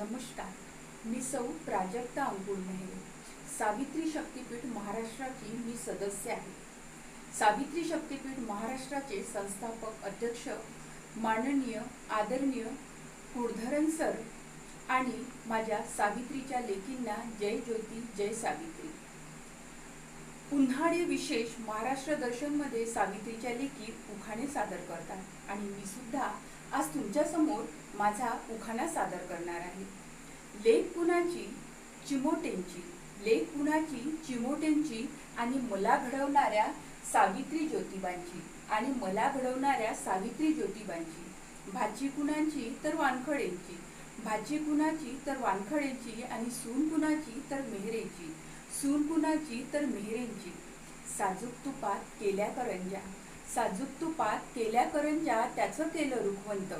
नमस्कार. मी सौ प्राजक्ता अंकुल मेहरे. सावित्री शक्तीपीठ महाराष्ट्राची मी सदस्य आहे. सावित्री शक्तीपीठ महाराष्ट्राचे संस्थापक अध्यक्ष माननीय आदरणीय कुळधरन सर आणि माझ्या सावित्रीच्या लेकींना जय ज्योती जय सावित्री. उन्हाळी विशेष महाराष्ट्र दर्शनमध्ये सावित्रीच्या लेखी उखाणे सादर करतात आणि मी सुद्धा आज तुमच्यासमोर माझा उखाणा सादर करणार आहे. लेख कुणाची चिमोटेंची लेख कुणाची चिमोटेंची आणि मला घडवणाऱ्या सावित्री ज्योतिबांची आणि मला घडवणाऱ्या सावित्री ज्योतिबांची. भाची कुणाची तर वानखडेंची भाची कुणाची तर वानखडेंची आणि सून कुणाची तर मेहरेची सून कुणाची तर मेहरेंची. साजूक तुपात केल्या करंजा. साजूक तुपात केल्या करंजा त्याचं केलं रुखवंत.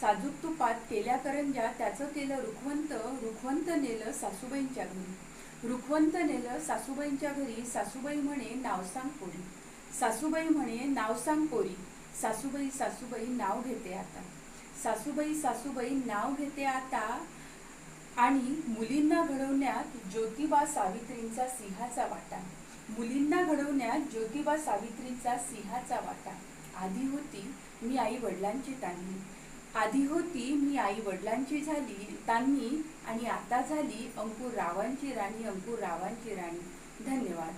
साजूक तुपात केल्या करंजा त्याचं केलं रुखवंत रुखवंत नेलं सासूबाईंच्या घरी. रुखवंत नेलं सासूबाईंच्या घरी सासूबाई म्हणे नाव सांग पोरी. सासूबाई म्हणे नाव सांग पोरी. सासूबाई सासूबाई नाव घेते आता. सासूबाई सासूबाई नाव घेते आता. आणि मुलींना घडवण्यात ज्योतिबा सावित्रींचा सिंहाचा वाटा. मुलींना घडवण्यात ज्योतिबा सावित्रींचा सिंहाचा वाटा. आधी होती मी आई वडिलांची तान्ही. आधी होती मी आई वडिलांची झाली तान्ही आणि आता झाली अंकुर रावांची राणी अंकुर रावांची राणी. धन्यवाद.